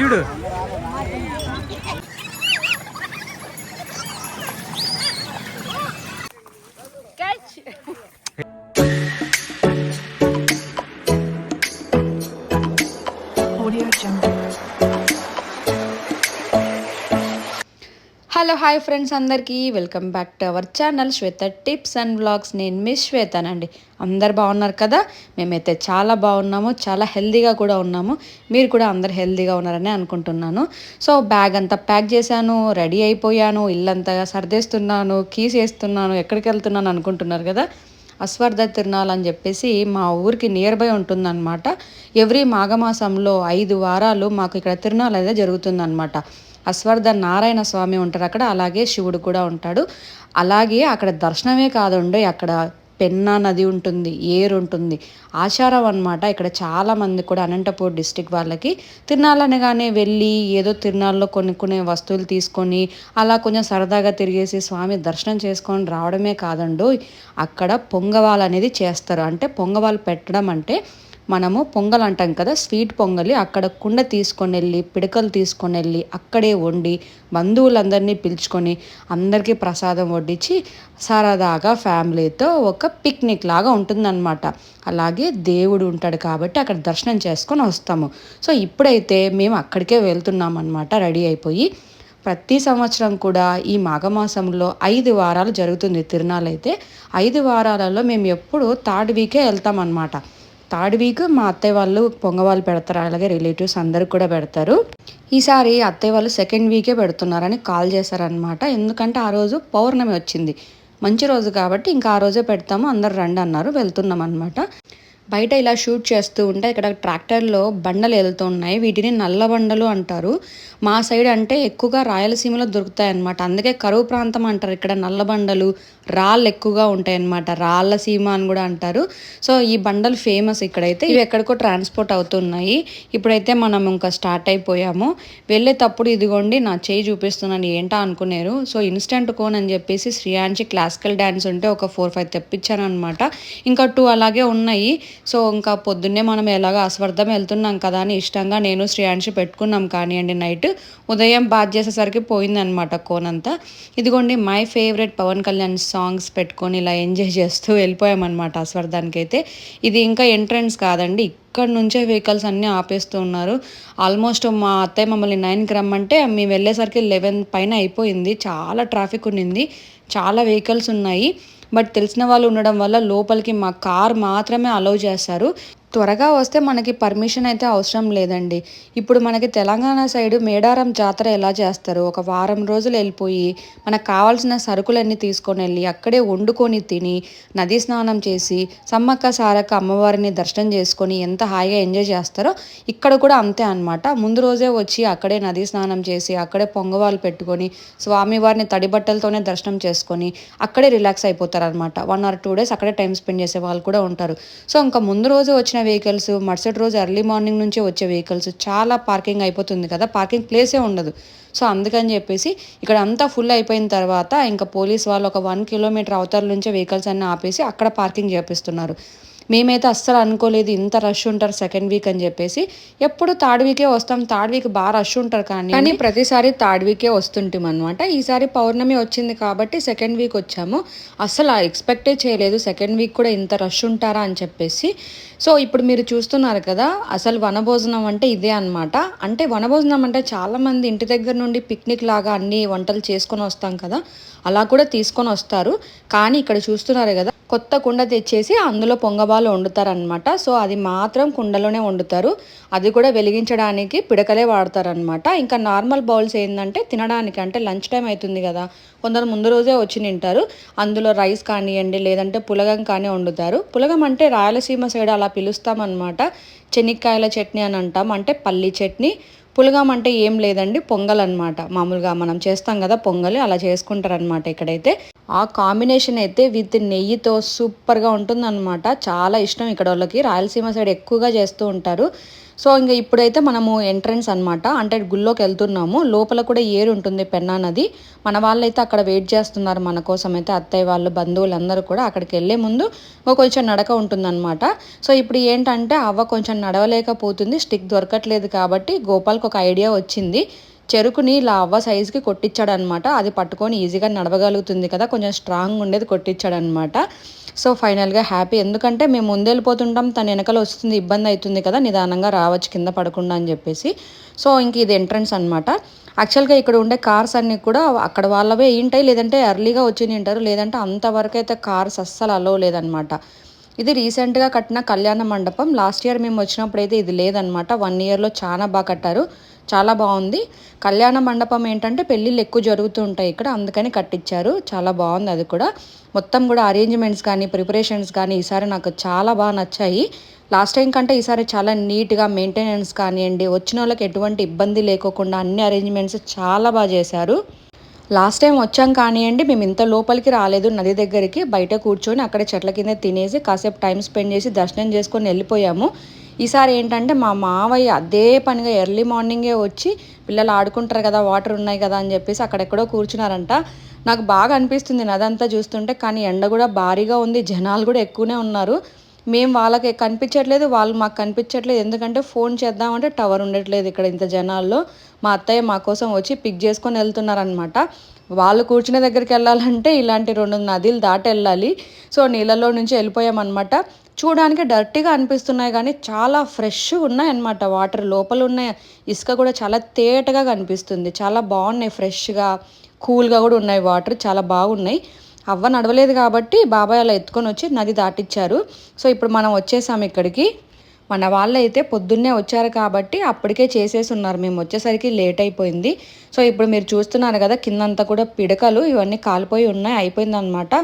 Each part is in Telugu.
അടിച്ചുവിട് హాయ్ ఫ్రెండ్స్ అందరికీ welcome back to our channel Shweta tips and blogs నేను మిస్ శ్వేతనండి. అందరు బాగున్నారు కదా? మేమైతే చాలా బాగున్నాము చాలా హెల్దీగా కూడా ఉన్నాము. మీరు కూడా అందరు హెల్దీగా ఉన్నారని అనుకుంటున్నాను. సో బ్యాగ్ అంతా ప్యాక్ చేశాను రెడీ అయిపోయాను ఇల్లంతా సర్దేస్తున్నాను కీస్ వేస్తున్నాను ఎక్కడికి వెళ్తున్నాను అనుకుంటున్నారు కదా? అశ్వర్ధ తిరునాళ్ళు అని చెప్పేసి మా ఊరికి నియర్ బై ఉంటుందన్నమాట. ఎవ్రీ మాఘమాసంలో ఐదు వారాలు మాకు ఇక్కడ తిరునాళ్ళు అనేది జరుగుతుందన్నమాట. అశ్వర్ధ నారాయణ స్వామి ఉంటారు అక్కడ అలాగే శివుడు కూడా ఉంటాడు. అలాగే అక్కడ దర్శనమే కాదండి అక్కడ పెన్నా నది ఉంటుంది ఏరు ఉంటుంది ఆచారం అనమాట ఇక్కడ చాలామంది కూడా అనంతపూర్ డిస్టిక్ వాళ్ళకి తిరునాళ్ళనగానే వెళ్ళి ఏదో తిరునాళ్ళలో కొనుక్కునే వస్తువులు తీసుకొని అలా కొంచెం సరదాగా తిరిగేసి స్వామి దర్శనం చేసుకొని రావడమే కాదండు అక్కడ పొంగవాలు అనేది చేస్తారు. అంటే పొంగవాలు పెట్టడం అంటే మనము పొంగల్ అంటాం కదా స్వీట్ పొంగలి. అక్కడ కుండ తీసుకొని వెళ్ళి పిడకలు తీసుకొని వెళ్ళి అక్కడే వండి బంధువులందరినీ పిలుచుకొని అందరికీ ప్రసాదం వడ్డించి సరదాగా ఫ్యామిలీతో ఒక పిక్నిక్ లాగా ఉంటుందన్నమాట. అలాగే దేవుడు ఉంటాడు కాబట్టి అక్కడ దర్శనం చేసుకొని వస్తాము. సో ఇప్పుడైతే మేము అక్కడికే వెళ్తున్నాం అనమాట రెడీ అయిపోయి. ప్రతి సంవత్సరం కూడా ఈ మాఘమాసంలో ఐదు వారాలు జరుగుతుంది తిరునాళ్ళైతే. ఐదు వారాలలో మేము ఎప్పుడు థర్డ్ వీకే వెళ్తామన్నమాట. థర్డ్ వీక్ మా అత్తయ్య వాళ్ళు పొంగవాళ్ళు పెడతారు. అలాగే రిలేటివ్స్ అందరు కూడా పెడతారు. ఈసారి అత్తయ్య వాళ్ళు సెకండ్ వీకే పెడుతున్నారని కాల్ చేశారనమాట ఎందుకంటే ఆ రోజు పౌర్ణమి వచ్చింది. మంచి రోజు కాబట్టి ఇంకా ఆ రోజే పెడతాము. అందరు రండి అన్నారు. వెళ్తున్నాం అనమాట బయట ఇలా షూట్ చేస్తూ ఉంటే ఇక్కడ ట్రాక్టర్లో బండలు వెళ్తూ ఉన్నాయి వీటిని నల్ల బండలు అంటారు. మా సైడ్ అంటే ఎక్కువగా రాయలసీమలో దొరుకుతాయి అన్నమాట అందుకే కరువు ప్రాంతం అంటారు. ఇక్కడ నల్ల బండలు రాళ్ళు ఎక్కువగా ఉంటాయి అన్నమాట రాళ్ళసీమ అని కూడా అంటారు. సో ఈ బండలు ఫేమస్ ఇక్కడైతే. ఇవి ఎక్కడికో ట్రాన్స్పోర్ట్ అవుతున్నాయి. ఇప్పుడైతే మనం ఇంకా స్టార్ట్ అయిపోయాము. వెళ్ళేటప్పుడు ఇదిగోండి నా చేయి చూపిస్తున్నాను. ఏంటా అనుకున్నారు సో ఇన్స్టెంట్ కోన్ అని చెప్పేసి శ్రీయాంచి క్లాసికల్ డ్యాన్స్ ఉంటే ఒక ఫోర్ ఫైవ్ తెప్పించాను అనమాట ఇంకా టూ అలాగే ఉన్నాయి. సో ఇంకా పొద్దున్నే మనం ఎలాగ అస్వర్ధం వెళ్తున్నాం కదా అని ఇష్టంగా నేను శ్రేయాంశి పెట్టుకున్నాం కానివ్వండి నైట్. ఉదయం బాత్ చేసేసరికి పోయిందనమాట కోనంతా ఇదిగోండి my favourite Pawan Kalyan songs పెట్టుకొని ఇలా ఎంజాయ్ చేస్తూ వెళ్ళిపోయామన్నమాట అస్వర్ధానికి అయితే ఇది ఇంకా ఎంట్రన్స్ కాదండి ఇక్కడ నుంచే వెహికల్స్ అన్నీ ఆపేస్తూ ఉన్నారు. ఆల్మోస్ట్ మా అత్తయ్య మమ్మల్ని నైన్కి రమ్మంటే మేము వెళ్ళేసరికి లెవెన్ పైన అయిపోయింది. చాలా ట్రాఫిక్ ఉన్నింది. చాలా వెహికల్స్ ఉన్నాయి. బట్ తెలిసిన వాళ్ళు ఉండడం వల్ల లోపలికి మా కార్ మాత్రమే అలౌ చేస్తారు. త్వరగా వస్తే మనకి పర్మిషన్ అయితే అవసరం లేదండి. ఇప్పుడు మనకి తెలంగాణ సైడ్ మేడారం జాతర ఎలా చేస్తారు? ఒక వారం రోజులు వెళ్ళిపోయి మనకు కావాల్సిన సరుకులన్నీ తీసుకొని వెళ్ళి అక్కడే వండుకొని తిని నది స్నానం చేసి సమ్మక్క సారక్క అమ్మవారిని దర్శనం చేసుకొని ఎంత హాయిగా ఎంజాయ్ చేస్తారో ఇక్కడ కూడా అంతే అనమాట ముందు రోజే వచ్చి అక్కడే నది స్నానం చేసి అక్కడే పొంగవాలు పెట్టుకొని స్వామివారిని తడి బట్టలతోనే దర్శనం చేసుకొని అక్కడే రిలాక్స్ అయిపోతారు అనమాట వన్ ఆర్ టూ డేస్ అక్కడే టైం స్పెండ్ చేసే వాళ్ళు కూడా ఉంటారు. సో ఇంకా ముందు రోజు వచ్చిన వెహికల్స్ మరుసటి రోజు ఎర్లీ మార్నింగ్ నుంచే వచ్చే వెహికల్స్ చాలా పార్కింగ్ అయిపోతుంది కదా. పార్కింగ్ ప్లేసే ఉండదు. సో అందుకని చెప్పేసి ఇక్కడ అంతా ఫుల్ అయిపోయిన తర్వాత ఇంకా పోలీస్ వాళ్ళు ఒక వన్ కిలోమీటర్ అవతల నుంచే వెహికల్స్ అన్నీ ఆపేసి అక్కడ పార్కింగ్ చేపిస్తున్నారు. మేమైతే అస్సలు అనుకోలేదు ఇంత రష్ ఉంటారు సెకండ్ వీక్ అని చెప్పేసి. ఎప్పుడు థర్డ్ వీకే వస్తాం థర్డ్ వీక్ బాగా రష్ ఉంటారు కానీ కానీ ప్రతిసారి థర్డ్ వీకే వస్తుంటాం అనమాట ఈసారి పౌర్ణమి వచ్చింది కాబట్టి సెకండ్ వీక్ వచ్చాము. అస్సలు ఎక్స్పెక్టే చేయలేదు. సెకండ్ వీక్ కూడా ఇంత రష్ ఉంటారా అని చెప్పేసి. సో ఇప్పుడు మీరు చూస్తున్నారు కదా అసలు వనభోజనం అంటే ఇదే అనమాట అంటే వనభోజనం అంటే చాలామంది ఇంటి దగ్గర నుండి పిక్నిక్ లాగా అన్ని వంటలు చేసుకొని వస్తాం కదా అలా కూడా తీసుకొని వస్తారు. కానీ ఇక్కడ చూస్తున్నారు కదా కొత్త కుండ తెచ్చేసి అందులో పొంగబాలు వండుతారనమాట సో అది మాత్రం కుండలోనే వండుతారు. అది కూడా వెలిగించడానికి పిడకలే వాడతారనమాట ఇంకా నార్మల్ బౌల్స్ ఏంటంటే తినడానికి అంటే లంచ్ టైం అవుతుంది కదా కొందరు ముందు రోజే వచ్చి తింటారు. అందులో రైస్ కానివ్వండి లేదంటే పులగం కానీ వండుతారు. పులగం అంటే రాయలసీమ సైడ్ అలా పిలుస్తామన్నమాట. చెనిక్కాయల చట్నీ అని అంటాం అంటే పల్లి చట్నీ. పులగం అంటే ఏం లేదండి పొంగల్ అనమాట మామూలుగా మనం చేస్తాం కదా పొంగలి అలా చేసుకుంటారనమాట ఇక్కడైతే. ఆ కాంబినేషన్ అయితే విత్ నెయ్యితో సూపర్గా ఉంటుందన్నమాట. చాలా ఇష్టం ఇక్కడ వాళ్ళకి రాయలసీమ సైడ్ ఎక్కువగా చేస్తూ ఉంటారు. సో ఇంకా ఇప్పుడైతే మనము ఎంట్రన్స్ అనమాట అంటే గుళ్ళోకి వెళ్తున్నాము. లోపల కూడా ఏరు ఉంటుంది పెన్నా నది. మన వాళ్ళైతే అక్కడ వెయిట్ చేస్తున్నారు. మన కోసం అయితే అత్తయ్య వాళ్ళు బంధువులు అందరూ కూడా అక్కడికి వెళ్ళే ముందు ఒక కొంచెం నడక ఉంటుందన్నమాట. సో ఇప్పుడు ఏంటంటే అవ్వ కొంచెం నడవలేకపోతుంది. స్టిక్ దొరకట్లేదు కాబట్టి గోపాల్కి ఒక ఐడియా వచ్చింది. చెరుకుని ఇలా అవ్వ సైజుకి కొట్టించాడనమాట. అది పట్టుకొని ఈజీగా నడవగలుగుతుంది కదా కొంచెం స్ట్రాంగ్ ఉండేది కొట్టించాడనమాట. సో ఫైనల్గా హ్యాపీ ఎందుకంటే మేము ముందెళ్ళిపోతుంటాం తన వెనకలు వస్తుంది ఇబ్బంది అవుతుంది కదా నిదానంగా రావచ్చు కింద పడకుండా అని చెప్పేసి. సో ఇంక ఇది ఎంట్రన్స్ అనమాట యాక్చువల్గా ఇక్కడ ఉండే కార్స్ అన్నీ కూడా అక్కడ వాళ్ళవే ఏంటాయి లేదంటే ఎర్లీగా వచ్చి ఉంటారు లేదంటే అంతవరకు అయితే కార్స్ అస్సలు అలో లేదనమాట ఇది రీసెంట్గా కట్టిన కళ్యాణ మండపం. లాస్ట్ ఇయర్ మేము వచ్చినప్పుడు అయితే ఇది లేదనమాట వన్ ఇయర్లో చాలా బాగా కట్టారు. చాలా బాగుంది. కళ్యాణ మండపం ఏంటంటే పెళ్ళిళ్ళు ఎక్కువ జరుగుతూ ఉంటాయి ఇక్కడ. అందుకని కట్టించారు చాలా బాగుంది అది కూడా. మొత్తం కూడా అరేంజ్మెంట్స్ కానీ ప్రిపరేషన్స్ కానీ ఈసారి నాకు చాలా బాగా నచ్చాయి. లాస్ట్ టైం కంటే ఈసారి చాలా నీట్గా మెయింటెనెన్స్ కానివ్వండి వచ్చిన వాళ్ళకి ఎటువంటి ఇబ్బంది లేకోకుండా అన్ని అరేంజ్మెంట్స్ చాలా బాగా చేశారు. లాస్ట్ టైం వచ్చాం కానివ్వండి మేము ఇంత లోపలికి రాలేదు నది దగ్గరికి. బయట కూర్చొని అక్కడ చెట్ల కింద తినేసి కాసేపు టైం స్పెండ్ చేసి దర్శనం చేసుకొని వెళ్ళిపోయాము. ఈసారి ఏంటంటే మా మావయ్య అదే పనిగా ఎర్లీ మార్నింగే వచ్చి పిల్లలు ఆడుకుంటారు కదా వాటర్ ఉన్నాయి కదా అని చెప్పేసి అక్కడెక్కడో కూర్చున్నారంట. నాకు బాగా అనిపిస్తుంది నదంతా చూస్తుంటే కానీ ఎండ కూడా భారీగా ఉంది జనాలు కూడా ఎక్కువనే ఉన్నారు. మేము వాళ్ళకి కనిపించట్లేదు వాళ్ళు మాకు కనిపించట్లేదు ఎందుకంటే ఫోన్ చేద్దామంటే టవర్ ఉండట్లేదు ఇక్కడ ఇంత జనాల్లో. మా అత్తయ్య మా కోసం వచ్చి పిక్ చేసుకొని వెళ్తున్నారనమాట వాళ్ళు కూర్చునే దగ్గరికి వెళ్ళాలంటే ఇలాంటి రెండు నదులు దాటి వెళ్ళాలి. సో నీళ్ళలో నుంచి వెళ్ళిపోయామన్నమాట. చూడడానికి డర్టీగా అనిపిస్తున్నాయి కానీ చాలా ఫ్రెష్గా ఉన్నాయి అనమాట వాటర్ లోపల ఉన్న ఇసుక కూడా చాలా తేటగా కనిపిస్తుంది. చాలా బాగున్నాయి ఫ్రెష్గా కూల్గా కూడా ఉన్నాయి వాటర్ చాలా బాగున్నాయి. అవ్వ నడవలేదు కాబట్టి బాబాయ్ అలా ఎత్తుకొని వచ్చి నది దాటిచ్చారు. సో ఇప్పుడు మనం వచ్చేసాం ఇక్కడికి. మన వాళ్ళు అయితే పొద్దున్నే వచ్చారు కాబట్టి అప్పటికే చేసేసి ఉన్నారు. మేము వచ్చేసరికి లేట్ అయిపోయింది. సో ఇప్పుడు మీరు చూస్తున్నారు కదా కిందంతా కూడా పిడకలు ఇవన్నీ కాలిపోయి ఉన్నాయి అయిపోయిందనమాట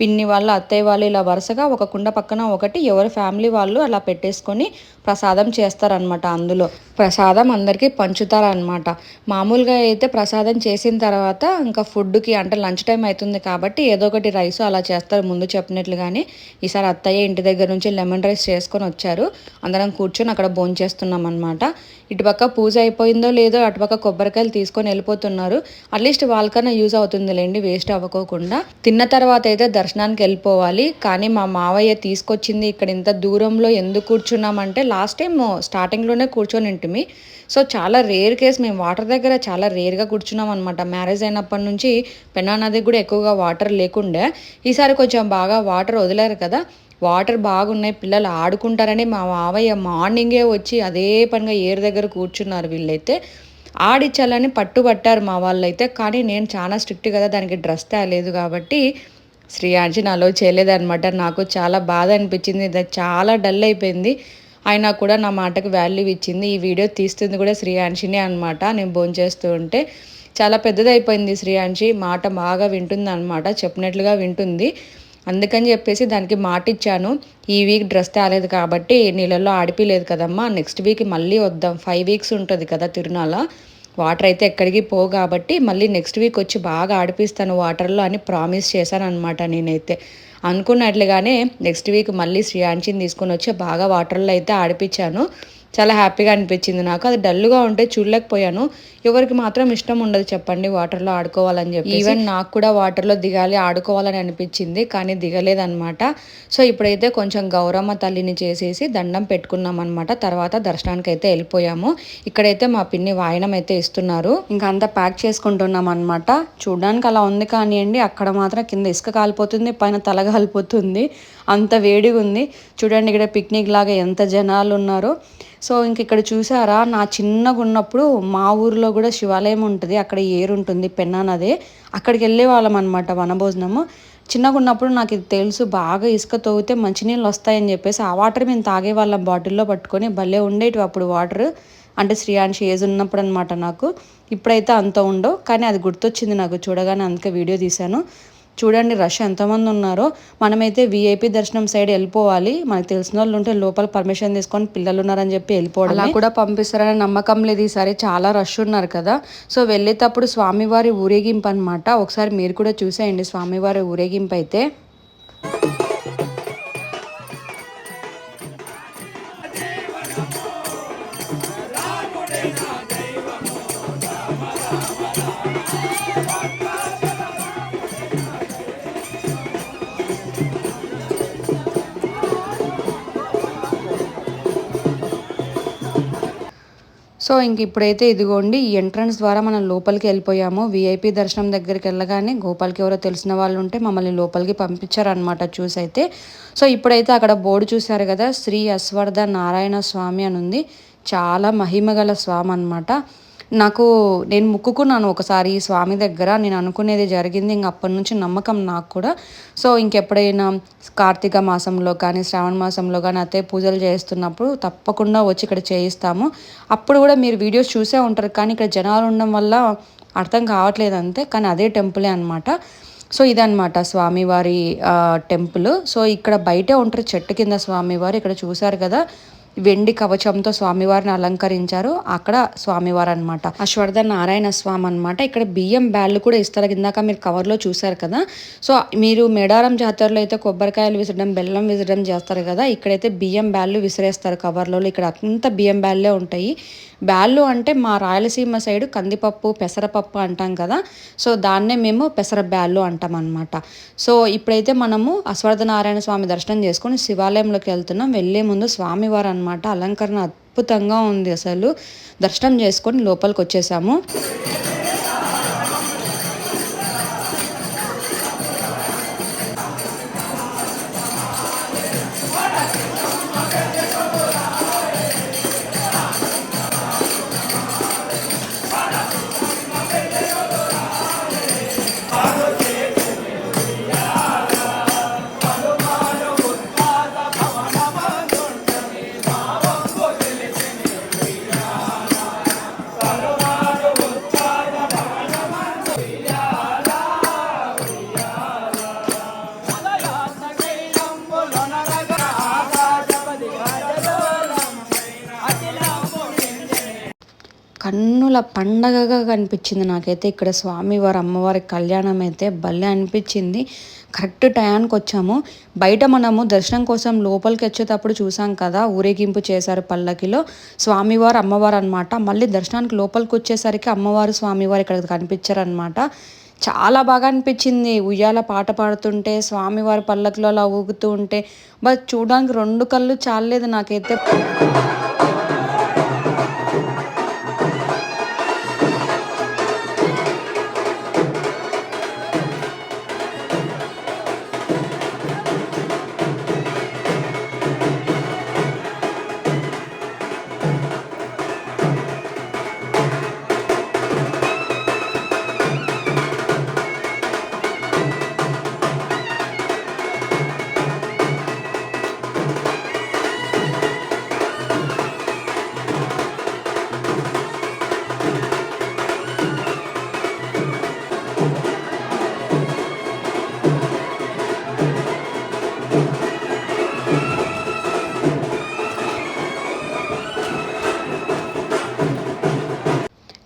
పిన్ని వాళ్ళు అత్తయ్య వాళ్ళు ఇలా వరుసగా ఒక కుండ పక్కన ఒకటి ఎవరి ఫ్యామిలీ వాళ్ళు అలా పెట్టేసుకొని ప్రసాదం చేస్తారనమాట అందులో. ప్రసాదం అందరికీ పంచుతారనమాట మామూలుగా అయితే ప్రసాదం చేసిన తర్వాత ఇంకా ఫుడ్కి అంటే లంచ్ టైం అవుతుంది కాబట్టి ఏదో ఒకటి రైస్ అలా చేస్తారు ముందు చెప్పినట్లుగానే ఈసారి అత్తయ్య ఇంటి దగ్గర నుంచి లెమన్ రైస్ చేసుకొని వచ్చారు. అందరం కూర్చొని అక్కడ భోంచేస్తున్నాం అనమాట ఇటుపక్క పూజ అయిపోయిందో లేదో అటుపక్క కొబ్బరికాయలు తీసుకొని వెళ్ళిపోతున్నారు. అట్లీస్ట్ వాళ్ళకన్నా యూజ్ అవుతుందిలేండి వేస్ట్ అవ్వకోకుండా. తిన్న తర్వాత అయితే దర్శనానికి వెళ్ళిపోవాలి. కానీ మా మావయ్య తీసుకొచ్చింది ఇక్కడ ఇంత దూరంలో ఎందుకు కూర్చున్నామంటే లాస్ట్ టైం స్టార్టింగ్లోనే కూర్చొని ఇంటిమి సో చాలా రేర్ కేస్ మేము వాటర్ దగ్గర చాలా రేర్గా కూర్చున్నాం అనమాట మ్యారేజ్ అయినప్పటి నుంచి పెన్నా నది కూడా ఎక్కువగా వాటర్ లేకుండే. ఈసారి కొంచెం బాగా వాటర్ వదిలేరు కదా. వాటర్ బాగున్నాయి పిల్లలు ఆడుకుంటారని మా మావయ్య మార్నింగే వచ్చి అదే పనిగా ఏరు దగ్గర కూర్చున్నారు వీళ్ళైతే. ఆడిచ్చాలని పట్టుబట్టారు మా వాళ్ళైతే. కానీ నేను చాలా స్ట్రిక్ట్ కదా దానికి డ్రెస్ తేలేదు కాబట్టి శ్రీయాంజి నాలో చేయలేదనమాట నాకు చాలా బాధ అనిపించింది. ఇది చాలా డల్ అయిపోయింది. అయినా కూడా నా మాటకు వాల్యూ ఇచ్చింది. ఈ వీడియో తీస్తుంది కూడా శ్రీయాంశినే అనమాట నేను భోంచేస్తూ ఉంటే చాలా పెద్దదైపోయింది శ్రీయాంశి. మాట బాగా వింటుంది అనమాట చెప్పినట్లుగా వింటుంది. అందుకని చెప్పేసి దానికి మాట ఇచ్చాను. ఈ వీక్ డ్రెస్ తేలేదు కాబట్టి నీళ్ళల్లో ఆడిపిలేదు కదమ్మా. నెక్స్ట్ వీక్ మళ్ళీ వద్దాం. ఫైవ్ వీక్స్ ఉంటుంది కదా తిరునాల వాటర్ అయితే ఎక్కడికి పోవు కాబట్టి మళ్ళీ నెక్స్ట్ వీక్ వచ్చి బాగా ఆడిపిస్తాను. వాటర్లో అని ప్రామిస్ చేశాను అనమాట నేనైతే. అనుకున్నట్లుగానే నెక్స్ట్ వీక్ మళ్ళీ శ్రీయాంచిని తీసుకొని వచ్చి బాగా వాటర్లో అయితే ఆడిపించాను. చాలా హ్యాపీగా అనిపించింది నాకు. అది డల్గా ఉంటే చూడలేకపోయాను. ఎవరికి మాత్రం ఇష్టం ఉండదు చెప్పండి వాటర్లో ఆడుకోవాలని చెప్పి ఈవెన్ నాకు కూడా వాటర్లో దిగాలి ఆడుకోవాలని అనిపించింది కానీ దిగలేదన్నమాట. సో ఇప్పుడైతే కొంచెం గౌరమ్మ తల్లిని చేసేసి దండం పెట్టుకున్నాం అనమాట తర్వాత దర్శనానికి అయితే వెళ్ళిపోయాము. ఇక్కడైతే మా పిన్ని వాయనం అయితే ఇస్తున్నారు. ఇంకా అంతా ప్యాక్ చేసుకుంటున్నాం అనమాట చూడడానికి అలా ఉంది కానివ్వండి అక్కడ మాత్రం కింద ఇసుక కాలిపోతుంది పైన తల కాలిపోతుంది. అంత వేడిగా ఉంది. చూడండి ఇక్కడ పిక్నిక్ లాగా ఎంత జనాలు ఉన్నారో. సో ఇంక ఇక్కడ చూసారా నా చిన్నగా ఉన్నప్పుడు మా ఊరిలో కూడా శివాలయం ఉంటుంది అక్కడ ఏరుంటుంది ఉంటుంది అక్కడికి వెళ్ళే వాళ్ళం అనమాట వనభోజనము. చిన్నగా ఉన్నప్పుడు నాకు ఇది తెలుసు బాగా ఇసుక తవ్వితే మంచినీళ్ళు వస్తాయని చెప్పేసి ఆ వాటర్ మేము తాగే వాళ్ళం బాటిల్లో పట్టుకొని భలే ఉండేటివి అప్పుడు వాటర్ అంటే శ్రీయాన్షి ఏజ్ ఉన్నప్పుడు అనమాట నాకు. ఇప్పుడైతే అంత ఉండవు కానీ అది గుర్తొచ్చింది నాకు చూడగానే అందుకే వీడియో తీశాను. చూడండి రష్ ఎంతమంది ఉన్నారో. మనమైతే వీఐపీ దర్శనం సైడ్ వెళ్ళిపోవాలి. మనకు తెలిసిన వాళ్ళు ఉంటే లోపల పర్మిషన్ తీసుకొని పిల్లలు ఉన్నారని చెప్పి వెళ్ళిపోవడం అలా కూడా పంపిస్తారనే నమ్మకం లేదు ఈసారి. చాలా రష్ ఉన్నారు కదా. సో వెళ్ళేటప్పుడు స్వామివారి ఊరేగింపు అనమాట ఒకసారి మీరు కూడా చూసేయండి స్వామివారి ఊరేగింపు అయితే. సో ఇంక ఇప్పుడైతే ఇదిగోండి ఈ ఎంట్రన్స్ ద్వారా మనం లోపలికి వెళ్ళిపోయాము. వీఐపీ దర్శనం దగ్గరికి వెళ్ళగానే గోపాల్కి ఎవరో తెలిసిన వాళ్ళు ఉంటే మమ్మల్ని లోపలికి పంపించారనమాట చూసి అయితే. సో ఇప్పుడైతే అక్కడ బోర్డు చూశారు కదా శ్రీ అశ్వర్ధ నారాయణ స్వామి అని ఉంది. చాలా మహిమగల స్వామి అనమాట నాకు నేను ముక్కుకున్నాను ఒకసారి స్వామి దగ్గర. నేను అనుకునేది జరిగింది. ఇంక అప్పటి నుంచి నమ్మకం నాకు కూడా. సో ఇంకెప్పుడైనా కార్తీక మాసంలో కానీ శ్రావణ మాసంలో కానీ అతే పూజలు చేస్తున్నప్పుడు తప్పకుండా వచ్చి ఇక్కడ చేయిస్తాము. అప్పుడు కూడా మీరు వీడియోస్ చూసే ఉంటారు. కానీ ఇక్కడ జనాలు ఉండడం వల్ల అర్థం కావట్లేదు అంతే. కానీ అదే టెంపులే అనమాట సో ఇదనమాట స్వామివారి టెంపుల్. సో ఇక్కడ బయటే ఉంటారు చెట్టు కింద స్వామివారు. ఇక్కడ చూశారు కదా. వెండి కవచంతో స్వామివారిని అలంకరించారు. అక్కడ స్వామివారు అనమాట అశ్వర్ధ నారాయణ స్వామి అనమాట ఇక్కడ బియ్యం బ్యాళ్ళు కూడా ఇస్తారు. ఇందాక మీరు కవర్లో చూసారు కదా. సో మీరు మేడారం జాతరలో అయితే కొబ్బరికాయలు విసరడం బెల్లం విసరడం చేస్తారు కదా. ఇక్కడైతే బియ్యం బ్యాళ్ళు విసిరేస్తారు కవర్లో. ఇక్కడ అంత బియ్యం బ్యాళ్ళే ఉంటాయి. బ్యాళ్ళు అంటే మా రాయలసీమ సైడ్ కందిపప్పు పెసరపప్పు అంటాం కదా. సో దాన్నే మేము పెసర బ్యాళ్ళు అంటాం అనమాట సో ఇప్పుడైతే మనము అశ్వర్ధనారాయణ స్వామి దర్శనం చేసుకొని శివాలయంలోకి వెళ్తున్నాం. వెళ్ళే ముందు స్వామివారు అనమాట అలంకరణ అద్భుతంగా ఉంది అసలు. దర్శనం చేసుకొని లోపలికి వచ్చేసాము. పండగగా కనిపించింది నాకైతే. ఇక్కడ స్వామివారి అమ్మవారి కళ్యాణం అయితే భలే అనిపించింది. కరెక్ట్ టయానికి వచ్చాము. బయట మనము దర్శనం కోసం లోపలికి వచ్చేటప్పుడు చూసాం కదా ఊరేగింపు చేశారు పల్లకిలో. స్వామివారు అమ్మవారు అనమాట మళ్ళీ దర్శనానికి లోపలికి వచ్చేసరికి అమ్మవారు స్వామివారు ఇక్కడ కనిపించారనమాట చాలా బాగా అనిపించింది. ఉయ్యాల పాట పాడుతుంటే స్వామివారి పల్లకిలో అలా ఊగుతూ ఉంటే. బట్ చూడడానికి రెండు కళ్ళు చాలలేదు నాకైతే.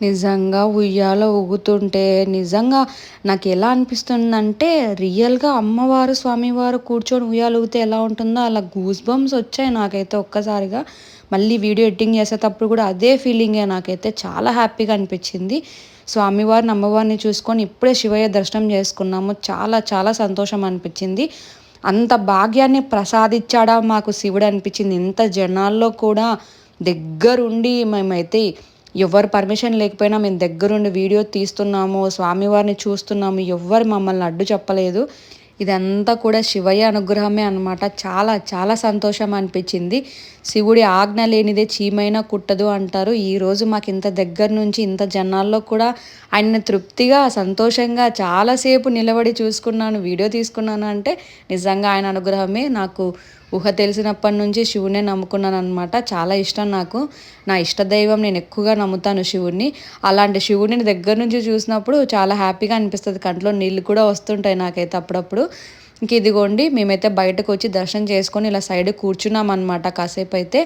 నిజంగా ఉయ్యాల ఊగుతుంటే నిజంగా నాకు ఎలా అనిపిస్తుందంటే రియల్గా అమ్మవారు స్వామివారు కూర్చొని ఉయ్యాల ఊగితే ఎలా ఉంటుందో అలా గూస్ బంప్స్ వచ్చాయి నాకైతే ఒక్కసారిగా. మళ్ళీ వీడియో ఎడిటింగ్ చేసేటప్పుడు కూడా అదే ఫీలింగే నాకైతే చాలా హ్యాపీగా అనిపించింది. స్వామివారిని అమ్మవారిని చూసుకొని ఇప్పుడే శివయ్య దర్శనం చేసుకున్నాము. చాలా చాలా సంతోషం అనిపించింది. అంత భాగ్యాన్ని ప్రసాదించాడా మాకు శివుడు అనిపించింది. ఇంత జనాల్లో కూడా దగ్గరుండి మేమైతే ఎవరు పర్మిషన్ లేకపోయినా మేము దగ్గరుండి వీడియో తీస్తున్నాము స్వామివారిని చూస్తున్నాము ఎవ్వరు మమ్మల్ని అడ్డు చెప్పలేదు. ఇదంతా కూడా శివయ్య అనుగ్రహమే అనమాట చాలా చాలా సంతోషం అనిపించింది. శివుడి ఆజ్ఞ లేనిదే చీమైనా కుట్టదు అంటారు. ఈరోజు మాకు ఇంత దగ్గర నుంచి ఇంత జనాల్లో కూడా ఆయన తృప్తిగా సంతోషంగా చాలాసేపు నిలబడి చూసుకున్నాను వీడియో తీసుకున్నాను అంటే నిజంగా ఆయన అనుగ్రహమే. నాకు ఊహ తెలిసినప్పటి నుంచి శివునే నమ్ముకున్నాను అనమాట చాలా ఇష్టం నాకు. నా ఇష్ట దైవం నేను ఎక్కువగా నమ్ముతాను శివుణ్ణి. అలాంటి శివుడిని దగ్గర నుంచి చూసినప్పుడు చాలా హ్యాపీగా అనిపిస్తుంది. కంట్లో నీళ్ళు కూడా వస్తుంటాయి నాకైతే అప్పుడప్పుడు. ఇంక ఇదిగోండి మేమైతే బయటకు వచ్చి దర్శనం చేసుకొని ఇలా సైడ్ కూర్చున్నాం అనమాట కాసేపు అయితే.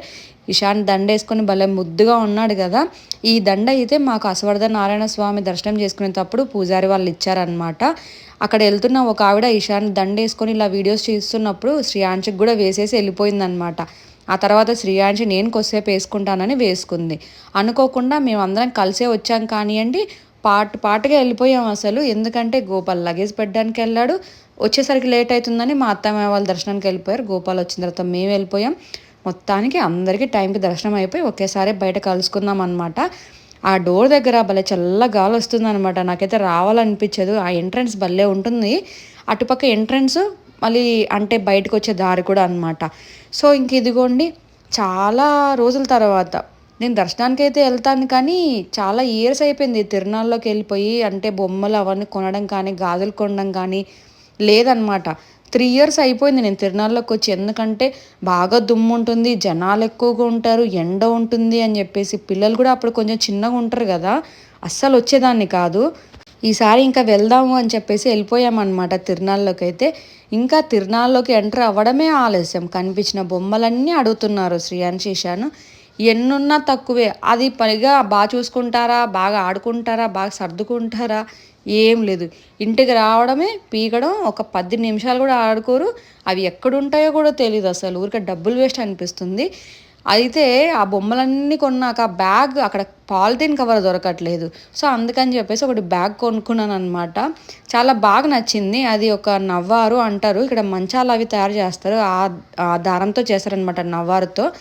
ఇషాన్ దండ వేసుకొని భలే ముద్దుగా ఉన్నాడు కదా. ఈ దండ అయితే మాకు అసవర్ధ నారాయణ స్వామి దర్శనం చేసుకునేటప్పుడు పూజారి వాళ్ళు ఇచ్చారనమాట అక్కడ వెళ్తున్న ఒక ఆవిడ ఇషాన్ దండ వేసుకొని ఇలా వీడియోస్ చేస్తున్నప్పుడు శ్రీయాంచికి కూడా వేసేసి వెళ్ళిపోయిందనమాట ఆ తర్వాత శ్రీయాంశి నేను కొద్దిసేపు వేసుకుంటానని వేసుకుంది. అనుకోకుండా మేము అందరం కలిసే వచ్చాం కానివ్వండి పాటు పాటుగా వెళ్ళిపోయాం అసలు. ఎందుకంటే గోపాల్ లగేజ్ పెట్టడానికి వెళ్ళాడు. వచ్చేసరికి లేట్ అవుతుందని మా అత్తమ్మ వాళ్ళ దర్శనానికి వెళ్ళిపోయారు. గోపాల్ వచ్చిన తర్వాత మేము వెళ్ళిపోయాం. మొత్తానికి అందరికీ టైంకి దర్శనం అయిపోయి ఒకేసారి బయట కలుసుకుందాం అనమాట ఆ డోర్ దగ్గర భలే చల్ల గాలి వస్తుంది అనమాట నాకైతే రావాలనిపించదు. ఆ ఎంట్రన్స్ భలే ఉంటుంది. అటుపక్క ఎంట్రన్స్ మళ్ళీ అంటే బయటకు వచ్చే దారి కూడా అనమాట సో ఇంక ఇదిగోండి. చాలా రోజుల తర్వాత నేను దర్శనానికి అయితే వెళ్తాను కానీ చాలా ఇయర్స్ అయిపోయింది తిరునాళ్ళలోకి వెళ్ళిపోయి. అంటే బొమ్మలు అవన్నీ కొనడం కానీ గాజులు కొనడం కానీ లేదనమాట త్రీ ఇయర్స్ అయిపోయింది నేను తిరునాళ్ళకి వచ్చి. ఎందుకంటే బాగా దుమ్ము ఉంటుంది జనాలు ఎక్కువగా ఉంటారు ఎండ ఉంటుంది అని చెప్పేసి పిల్లలు కూడా అప్పుడు కొంచెం చిన్నగా ఉంటారు కదా. అస్సలు వచ్చేదాన్ని కాదు. ఈసారి ఇంకా వెళ్దాము అని చెప్పేసి వెళ్ళిపోయామన్నమాట తిరునాళ్ళలోకి అయితే. ఇంకా తిరునాళ్ళలోకి ఎంటర్ అవ్వడమే ఆలస్యం. కనిపించిన బొమ్మలన్నీ అడుగుతున్నారు శ్రీయాన్ శేషాను ఎన్నున్నా తక్కువే. అది పైగా బాగా చూసుకుంటారా బాగా ఆడుకుంటారా బాగా సర్దుకుంటారా ఏం లేదు. ఇంటికి రావడమే పీకడం ఒక పది నిమిషాలు కూడా ఆడుకోరు. అవి ఎక్కడుంటాయో కూడా తెలియదు అసలు. ఊరికే డబ్బులు వేస్ట్ అనిపిస్తుంది. అయితే ఆ బొమ్మలన్నీ కొన్నాక బ్యాగ్ అక్కడ పాలిథిన్ కవర్ దొరకట్లేదు. సో అందుకని చెప్పేసి ఒకటి బ్యాగ్ కొనుక్కున్నాను అనమాట చాలా బాగా నచ్చింది. అది ఒక నవ్వారు అంటారు. ఇక్కడ మంచాలు అవి తయారు చేస్తారు. ఆ దారంతో చేస్తారనమాట నవ్వారుతో.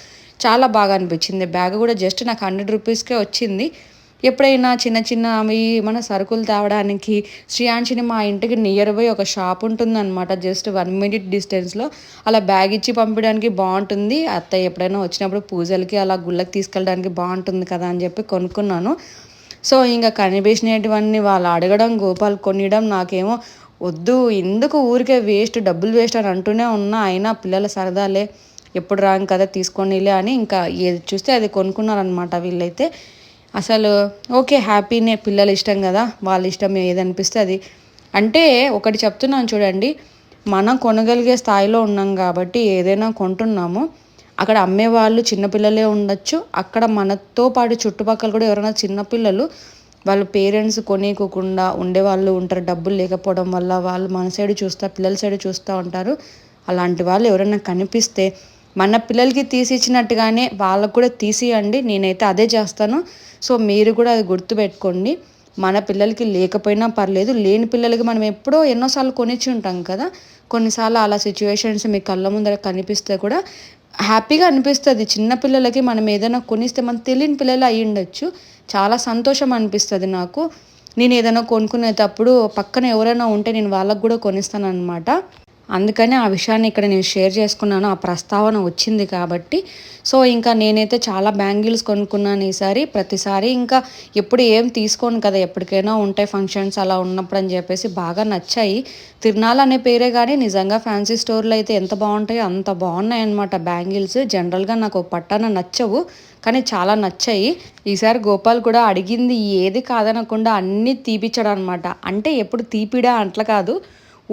చాలా బాగా అనిపించింది. బ్యాగ్ కూడా జస్ట్ నాకు హండ్రెడ్ రూపీస్కే వచ్చింది. ఎప్పుడైనా చిన్న చిన్న అవి మన సరుకులు తేవడానికి శ్రీయాంశిని మా ఇంటికి నియర్ బై ఒక షాప్ ఉంటుందన్నమాట. జస్ట్ వన్ మినిట్ డిస్టెన్స్లో అలా బ్యాగ్ ఇచ్చి పంపించడానికి బాగుంటుంది. అత్తయ్య ఎప్పుడైనా వచ్చినప్పుడు పూజలకి అలా గుళ్ళకి తీసుకెళ్ళడానికి బాగుంటుంది కదా అని చెప్పి కొనుక్కున్నాను. సో ఇంకా కనిపించినటువన్నీ వాళ్ళు అడగడం గోపాల్ కొనియడం నాకేమో వద్దు ఎందుకు ఊరికే వేస్ట్ డబ్బులు వేస్ట్ అని అంటూనే ఉన్నా. అయినా పిల్లల సరదాలే ఎప్పుడు రాం కదా తీసుకొని అని ఇంకా ఏది చూస్తే అది కొనుక్కున్నారనమాట వీళ్ళైతే. అసలు ఓకే హ్యాపీనే పిల్లలు ఇష్టం కదా వాళ్ళ ఇష్టం ఏదనిపిస్తే అది. అంటే ఒకటి చెప్తున్నాను చూడండి మనం కొనగలిగే స్థాయిలో ఉన్నాం కాబట్టి ఏదైనా కొంటున్నాము అక్కడ అమ్మేవాళ్ళు చిన్నపిల్లలే ఉండొచ్చు అక్కడ మనతో పాటు చుట్టుపక్కల కూడా ఎవరైనా చిన్నపిల్లలు వాళ్ళ పేరెంట్స్ కొనేకోకుండా ఉండేవాళ్ళు ఉంటారు డబ్బులు లేకపోవడం వల్ల వాళ్ళు మన సైడ్ చూస్తూ పిల్లల సైడ్ చూస్తూ ఉంటారు. అలాంటి వాళ్ళు ఎవరైనా కనిపిస్తే మన పిల్లలకి తీసి ఇచ్చినట్టుగానే వాళ్ళకు కూడా తీసియండి. నేనైతే అదే చేస్తాను. సో మీరు కూడా అది గుర్తుపెట్టుకోండి. మన పిల్లలకి లేకపోయినా పర్లేదు. లేని పిల్లలకి మనం ఎప్పుడో ఎన్నోసార్లు కొనిచ్చి ఉంటాం కదా. కొన్నిసార్లు అలా సిచ్యువేషన్స్ మీ కళ్ళ ముందర కనిపిస్తే కూడా హ్యాపీగా అనిపిస్తుంది. చిన్న పిల్లలకి మనం ఏదైనా కొనిస్తే మనం తెలియని పిల్లలు అయి ఉండొచ్చు. చాలా సంతోషం అనిపిస్తుంది నాకు. నేను ఏదైనా కొనుక్కునేటప్పుడు పక్కన ఎవరైనా ఉంటే నేను వాళ్ళకు కూడా కొనిస్తాను అనమాట అందుకని ఆ విషయాన్ని ఇక్కడ నేను షేర్ చేసుకున్నాను ఆ ప్రస్తావన వచ్చింది కాబట్టి. సో ఇంకా నేనైతే చాలా బ్యాంగిల్స్ కొనుక్కున్నాను ఈసారి. ప్రతిసారి ఇంకా ఎప్పుడు ఏం తీసుకోను కదా ఎప్పటికైనా ఉంటాయి ఫంక్షన్స్ అలా ఉన్నప్పుడు అని చెప్పేసి బాగా నచ్చాయి. తిరునాల్ అనే పేరే కానీ నిజంగా ఫ్యాన్సీ స్టోర్లో అయితే ఎంత బాగుంటాయో అంత బాగున్నాయి అనమాట బ్యాంగిల్స్. జనరల్గా నాకు పట్టాన నచ్చవు కానీ చాలా నచ్చాయి. ఈసారి గోపాల్ కూడా అడిగింది ఏది కాదనకుండా అన్నీ తీపిచ్చాడు అనమాట అంటే ఎప్పుడు తీపిడా అట్లా కాదు.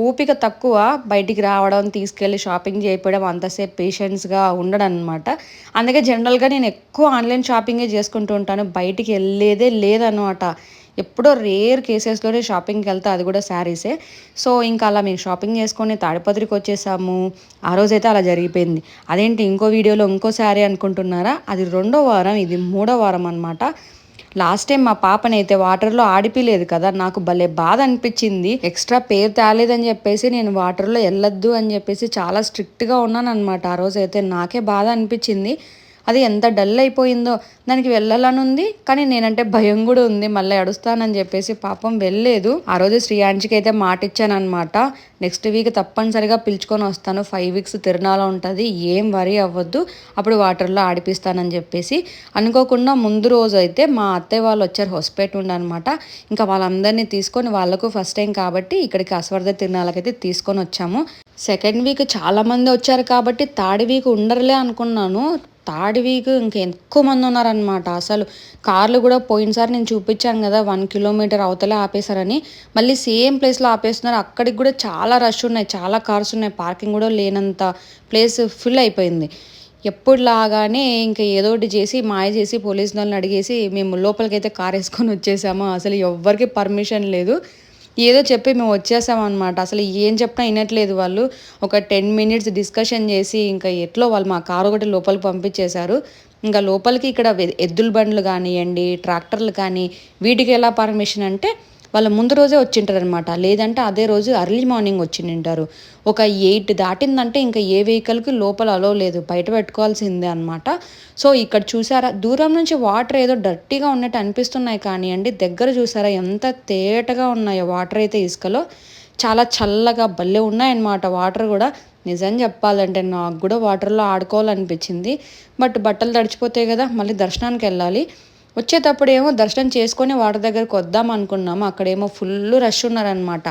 ఓపిక తక్కువ బయటికి రావడం తీసుకెళ్ళి షాపింగ్ చేయడం అంతసేపు పేషెన్స్గా ఉండడం అనమాట అందుకే జనరల్గా నేను ఎక్కువ ఆన్లైన్ షాపింగే చేసుకుంటూ ఉంటాను. బయటికి వెళ్ళేదే లేదనమాట ఎప్పుడో రేర్ కేసెస్లోనే షాపింగ్కి వెళ్తా అది కూడా శారీసే. సో ఇంకా అలా మేము షాపింగ్ చేసుకొని తాడిపత్రికి వచ్చేసాము. ఆ రోజైతే అలా జరిగిపోయింది. అదేంటి ఇంకో వీడియోలో ఇంకో శారీ అనుకుంటున్నారా? అది రెండో వారం ఇది మూడో వారం అనమాట లాస్ట్ టైం మా పాపనైతే వాటర్లో ఆడిపిలేదు కదా నాకు భలే బాధ అనిపించింది ఎక్స్ట్రా పేరు తేలేదని చెప్పేసి నేను వాటర్లో వెళ్ళొద్దు అని చెప్పేసి చాలా స్ట్రిక్ట్గా ఉన్నాను అనమాట ఆ రోజు అయితే నాకే బాధ అనిపించింది అది ఎంత డల్ అయిపోయిందో. దానికి వెళ్ళాలని ఉంది కానీ నేనంటే భయం కూడా ఉంది. మళ్ళీ అడుస్తానని చెప్పేసి పాపం వెళ్ళలేదు. ఆ రోజు శ్రీయాంజికి అయితే మాట ఇచ్చానమాట నెక్స్ట్ వీక్ తప్పనిసరిగా పిలుచుకొని వస్తాను. ఫైవ్ వీక్స్ తిరణాల ఉంటుంది. ఏం వరి అవ్వద్దు. అప్పుడు వాటర్లో ఆడిపిస్తానని చెప్పేసి. అనుకోకుండా ముందు రోజు అయితే మా అత్తయ్య వాళ్ళు వచ్చారు హొస్పేట అనమాట ఇంకా వాళ్ళందరినీ తీసుకొని వాళ్ళకు ఫస్ట్ టైం కాబట్టి ఇక్కడికి అశ్వర్ధ అయితే తీసుకొని వచ్చాము. సెకండ్ వీక్ చాలామంది వచ్చారు కాబట్టి థర్డ్ వీక్ ఉండరులే అనుకున్నాను. థర్డ్ వీక్ ఇంకా ఎక్కువ మంది ఉన్నారనమాట అసలు కార్లు కూడా పోయినసారి నేను చూపించాను కదా వన్ కిలోమీటర్ అవతలే ఆపేశారని. మళ్ళీ సేమ్ ప్లేస్లో ఆపేస్తున్నారు. అక్కడికి కూడా చాలా రష్ ఉన్నాయి. చాలా కార్స్ ఉన్నాయి. పార్కింగ్ కూడా లేనంత ప్లేస్ ఫుల్ అయిపోయింది. ఎప్పుడు లాగానే ఇంకా ఏదో ఒకటి చేసి మాయ చేసి పోలీసు వాళ్ళని అడిగేసి మేము లోపలికైతే కార్ వేసుకొని వచ్చేసాము. అసలు ఎవ్వరికి పర్మిషన్ లేదు. ఏదో చెప్పి మేము వచ్చేసామన్నమాట అసలు ఏం చెప్పినా వినట్లేదు వాళ్ళు. ఒక టెన్ మినిట్స్ డిస్కషన్ చేసి ఇంకా ఎట్లో వాళ్ళు మా కారు ఒకటి లోపలికి పంపించేశారు. ఇంకా లోపలికి ఇక్కడ ఎద్దుల బండ్లు కానివ్వండి ట్రాక్టర్లు కానీ వీటికి ఎలా పర్మిషన్ అంటే వాళ్ళ ముందు రోజే వచ్చింటారు అనమాట లేదంటే అదే రోజు అర్లీ మార్నింగ్ వచ్చింటారు. ఒక ఎయిట్ దాటిందంటే ఇంకా ఏ వెహికల్కి లోపల అలో లేదు. బయట పెట్టుకోవాల్సిందే అనమాట సో ఇక్కడ చూసారా? దూరం నుంచి వాటర్ ఏదో డర్టీగా ఉన్నట్టు అనిపిస్తున్నాయి కానీ అండి దగ్గర చూసారా? ఎంత తేటగా ఉన్నాయో వాటర్ అయితే ఇసుకలో. చాలా చల్లగా భలే ఉన్నాయన్నమాట వాటర్ కూడా. నిజం చెప్పాలంటే నాకు కూడా వాటర్లో ఆడుకోవాలనిపించింది. బట్ బట్టలు తడిచిపోతాయి కదా మళ్ళీ దర్శనానికి వెళ్ళాలి. వచ్చేటప్పుడు ఏమో దర్శనం చేసుకొని వాటి దగ్గరకు వద్దాం అనుకున్నాము. అక్కడేమో ఫుల్ రష్ ఉన్నారనమాట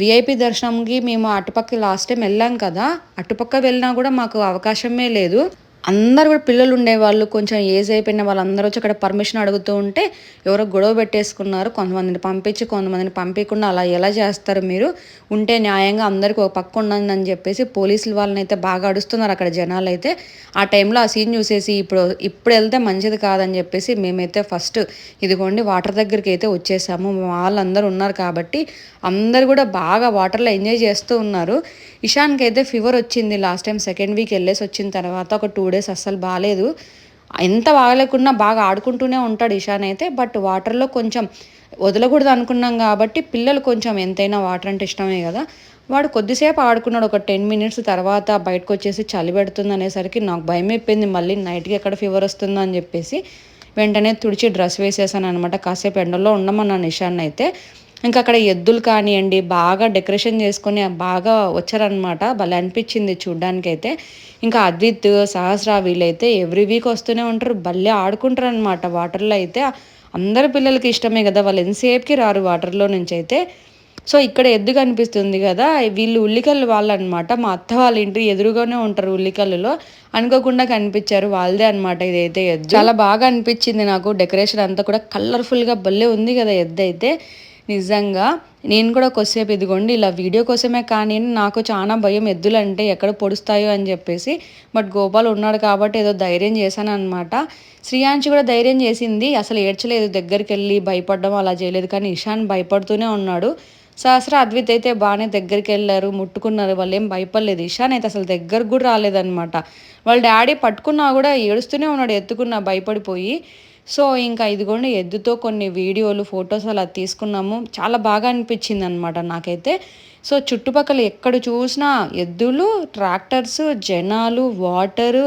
విఐపి దర్శనంకి మేము అటుపక్క లాస్ట్ టైం వెళ్ళాం కదా. అటుపక్క వెళ్ళినా కూడా మాకు అవకాశమే లేదు. అందరు కూడా పిల్లలు ఉండేవాళ్ళు కొంచెం ఏజ్ అయిపోయిన వాళ్ళందరూ వచ్చి అక్కడ పర్మిషన్ అడుగుతూ ఉంటే ఎవరో గొడవ పెట్టేసుకున్నారు. కొంతమందిని పంపించి కొంతమందిని పంపించకుండా అలా ఎలా చేస్తారు మీరు? ఉంటే న్యాయంగా అందరికి ఒక పక్క ఉండండి చెప్పేసి పోలీసులు వాళ్ళని అయితే బాగా అడుస్తున్నారు అక్కడ జనాలు అయితే. ఆ టైంలో ఆ సీన్ చూసేసి ఇప్పుడు ఇప్పుడు వెళ్తే మంచిది కాదని చెప్పేసి మేమైతే ఫస్ట్ ఇదిగోండి వాటర్ దగ్గరికి అయితే వచ్చేసాము. వాళ్ళందరూ ఉన్నారు కాబట్టి అందరు కూడా బాగా వాటర్లో ఎంజాయ్ చేస్తూ ఉన్నారు. ఇషాన్కి అయితే ఫీవర్ వచ్చింది లాస్ట్ టైం సెకండ్ వీక్ వెళ్ళేసి వచ్చిన తర్వాత ఒక టూ డేస్ అస్సలు బాగాలేదు ఎంత బాగలేకున్నా బాగా ఆడుకుంటూనే ఉంటాడు ఇషాన్ అయితే బట్ వాటర్లో కొంచెం వదలకూడదు అనుకున్నాం కాబట్టి పిల్లలు కొంచెం ఎంతైనా వాటర్ అంటే ఇష్టమే కదా. వాడు కొద్దిసేపు ఆడుకున్నాడు ఒక టెన్ మినిట్స్ తర్వాత బయటకు వచ్చేసి చలి పెడుతుంది అనేసరికి నాకు భయం అయిపోయింది. మళ్ళీ నైట్కి ఎక్కడ ఫీవర్ వస్తుందని చెప్పేసి వెంటనే తుడిచి డ్రెస్ వేసేసాను అనమాట కాసేపు ఎండలో ఉండమన్నాను ఇషాన్ అయితే. ఇంకా అక్కడ ఎద్దులు కానివ్వండి బాగా డెకరేషన్ చేసుకొని బాగా వచ్చారనమాట భలే అనిపించింది చూడ్డానికి అయితే ఇంకా అద్విత్ సహస్ర వీళ్ళైతే ఎవ్రీ వీక్ వస్తూనే ఉంటారు. భలే ఆడుకుంటారు అనమాట వాటర్లో అయితే అందరి పిల్లలకి ఇష్టమే కదా. వాళ్ళు ఎంతసేపుకి రారు వాటర్లో నుంచి అయితే సో ఇక్కడ ఎద్దు కనిపిస్తుంది కదా. వీళ్ళు ఉల్లికల్లు వాళ్ళు అనమాట మా అత్త వాళ్ళ ఇంటి ఎదురుగానే ఉంటారు ఉల్లికల్లులో. అనుకోకుండా కనిపించారు. వాళ్ళదే అనమాట ఇదైతే ఎద్దు. చాలా బాగా అనిపించింది నాకు. డెకరేషన్ అంతా కూడా కలర్ఫుల్గా భలే ఉంది కదా ఎద్దు అయితే. నిజంగా నేను కూడా కొద్దిసేపు ఇదిగోండి ఇలా వీడియో కోసమే కానీ నాకు చాలా భయం ఎద్దులు అంటే ఎక్కడ పొడుస్తాయో అని చెప్పేసి. బట్ గోపాల్ ఉన్నాడు కాబట్టి ఏదో ధైర్యం చేశాను అనమాట శ్రీయాంచి కూడా ధైర్యం చేసింది అసలు ఏడ్చలేదు దగ్గరికి వెళ్ళి భయపడడం అలా చేయలేదు. కానీ ఇషాన్ భయపడుతూనే ఉన్నాడు. సహస్ర అద్విత్ అయితే బాగానే దగ్గరికి వెళ్ళారు ముట్టుకున్నారు. వాళ్ళు ఏం భయపడలేదు. ఇషాన్ అయితే అసలు దగ్గరకు కూడా రాలేదనమాట వాళ్ళ డాడీ పట్టుకున్నా కూడా ఏడుస్తూనే ఉన్నాడు ఎత్తుకున్నా భయపడిపోయి. సో ఇంకా ఇదిగోండి ఎద్దుతో కొన్ని వీడియోలు ఫొటోస్ అలా తీసుకున్నాము. చాలా బాగా అనిపించింది అనమాట నాకైతే. సో చుట్టుపక్కల ఎక్కడ చూసినా ఎద్దులు ట్రాక్టర్స్ జనాలు వాటరు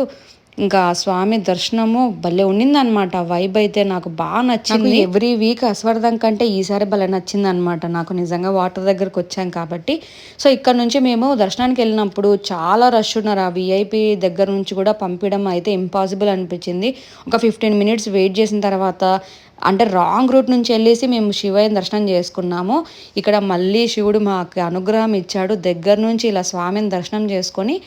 ఇంకా స్వామి దర్శనము భలే ఉన్నిందనమాట వైబ్ అయితే నాకు బాగా నచ్చింది. ఎవ్రీ వీక్ అస్వర్ధం కంటే ఈసారి భలే నచ్చింది అనమాట నాకు నిజంగా వాటర్ దగ్గరకు వచ్చాం కాబట్టి. సో ఇక్కడ నుంచి మేము దర్శనానికి వెళ్ళినప్పుడు చాలా రష్ ఉన్నారు. ఆ విఐపి దగ్గర నుంచి కూడా పంపించడం అయితే ఇంపాసిబుల్ అనిపించింది. ఒక ఫిఫ్టీన్ మినిట్స్ వెయిట్ చేసిన తర్వాత అంటే రాంగ్ రూట్ నుంచి వెళ్ళేసి మేము శివయ్య దర్శనం చేసుకున్నాము. ఇక్కడ మళ్ళీ శివుడు మాకు అనుగ్రహం ఇచ్చాడు. దగ్గర నుంచి ఇలా స్వామిని దర్శనం చేసుకొని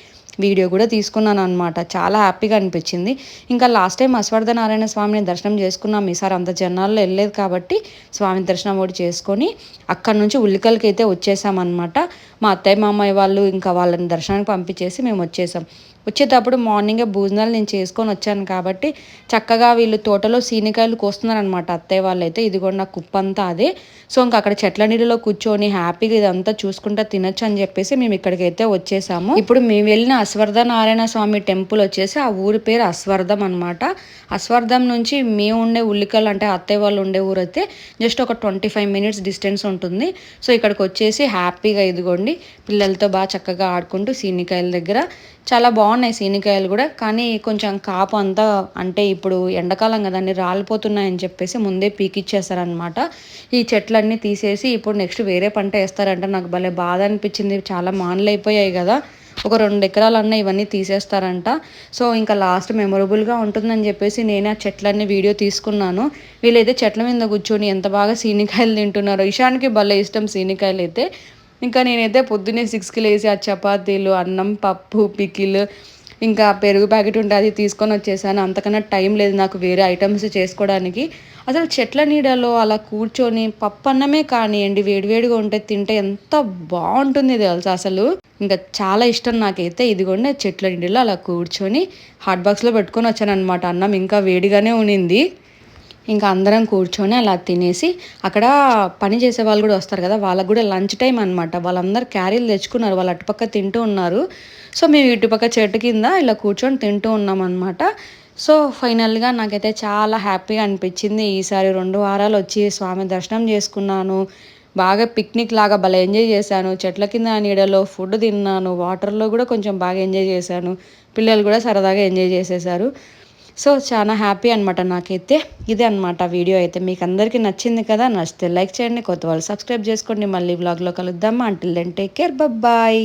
వీడియో కూడా తీసుకున్నాను అనమాట చాలా హ్యాపీగా అనిపించింది. ఇంకా లాస్ట్ టైం అశ్వర్ధ నారాయణ స్వామిని దర్శనం చేసుకున్నాం. ఈసారి అంత జనాల్లో వెళ్ళలేదు కాబట్టి స్వామి దర్శనం కూడా చేసుకొని అక్కడ నుంచి ఉల్లికలకి అయితే వచ్చేసామన్నమాట. మా అత్తయ్య మామయ్య వాళ్ళు ఇంకా వాళ్ళని దర్శనానికి పంపించేసి మేము వచ్చేసాం. వచ్చేటప్పుడు మార్నింగే భోజనాలు నేను చేసుకొని వచ్చాను కాబట్టి చక్కగా వీళ్ళు తోటలో సీనికాయలు కోస్తున్నారనమాట అత్తయ్య వాళ్ళైతే ఇది కూడా నా కుప్పంతా అదే. సో ఇంకా అక్కడ చెట్ల నీళ్ళలో కూర్చొని హ్యాపీగా ఇదంతా చూసుకుంటా తినొచ్చు అని చెప్పేసి మేము ఇక్కడికైతే వచ్చేసాము. ఇప్పుడు మేము వెళ్ళిన అశ్వర్ధ నారాయణ స్వామి టెంపుల్ వచ్చేసి ఆ ఊరి పేరు అశ్వర్ధం అనమాట అశ్వర్ధం నుంచి మేము ఉండే ఉల్లికల్ అంటే అత్తయ్య వాళ్ళు ఉండే ఊరు అయితే జస్ట్ ఒక ట్వంటీ ఫైవ్ మినిట్స్ డిస్టెన్స్ ఉంటుంది. సో ఇక్కడికి వచ్చేసి హ్యాపీగా ఇదిగోండి పిల్లలతో బాగా చక్కగా ఆడుకుంటూ సీనికాయల దగ్గర. చాలా బాగుంది బాగున్నాయి సీనికాయలు కూడా కానీ కొంచెం కాపు అంతా అంటే ఇప్పుడు ఎండాకాలం కదండి రాలిపోతున్నాయని చెప్పేసి ముందే పీకిచ్చేస్తారనమాట ఈ చెట్లన్నీ తీసేసి ఇప్పుడు నెక్స్ట్ వేరే పంట వేస్తారంట. నాకు భలే బాధ అనిపించింది. చాలా మానలు కదా. ఒక రెండు ఎకరాలన్నా ఇవన్నీ తీసేస్తారంట. సో ఇంకా లాస్ట్ మెమొరబుల్గా ఉంటుందని చెప్పేసి నేను ఆ చెట్లన్నీ వీడియో తీసుకున్నాను. వీళ్ళైతే చెట్ల మీద కూర్చొని ఎంత బాగా సీనికాయలు తింటున్నారో. ఇషానికి భలే ఇష్టం సీనికాయలు అయితే ఇంకా నేనైతే పొద్దున్నే సిక్స్కి లేచి ఆ చపాతీలు అన్నం పప్పు పికిల్ ఇంకా పెరుగు ప్యాకెట్ ఉంటే అది తీసుకొని వచ్చేసాను. అంతకన్నా టైం లేదు నాకు వేరే ఐటమ్స్ చేసుకోవడానికి. అసలు చెట్ల నీడలో అలా కూర్చొని పప్పు అన్నమే కానివ్వండి వేడివేడిగా ఉంటే తింటే ఎంత బాగుంటుంది తెలుసా అసలు. ఇంకా చాలా ఇష్టం నాకైతే. ఇదిగోండి చెట్ల నీడలో అలా కూర్చొని హాట్ బాక్స్లో పెట్టుకొని వచ్చాను అనమాట అన్నం ఇంకా వేడిగానే ఉనింది ఇంకా అందరం కూర్చొని అలా తినేసి అక్కడ పని చేసే వాళ్ళు కూడా వస్తారు కదా వాళ్ళకు కూడా లంచ్ టైం అనమాట వాళ్ళందరూ క్యారీలు తెచ్చుకున్నారు వాళ్ళు అటుపక్క తింటూ ఉన్నారు. సో మేము ఇటుపక్క చెట్టు కింద ఇలా కూర్చొని తింటూ ఉన్నాం అనమాట సో ఫైనల్గా నాకైతే చాలా హ్యాపీగా అనిపించింది. ఈసారి రెండు వారాలు వచ్చి స్వామి దర్శనం చేసుకున్నాను. బాగా పిక్నిక్ లాగా భలే ఎంజాయ్ చేశాను. చెట్ల కింద నీడలో ఫుడ్ తిన్నాను. వాటర్లో కూడా కొంచెం బాగా ఎంజాయ్ చేశాను. పిల్లలు కూడా సరదాగా ఎంజాయ్ చేసేసారు. సో చాలా హ్యాపీ అనమాట నాకైతే. ఇదే అనమాట వీడియో అయితే. మీకు అందరికీ నచ్చింది కదా నచ్చితే లైక్ చేయండి కొత్త వాళ్ళు సబ్స్క్రైబ్ చేసుకోండి. మళ్ళీ వ్లాగ్లో కలుద్దామా? Until then take care bye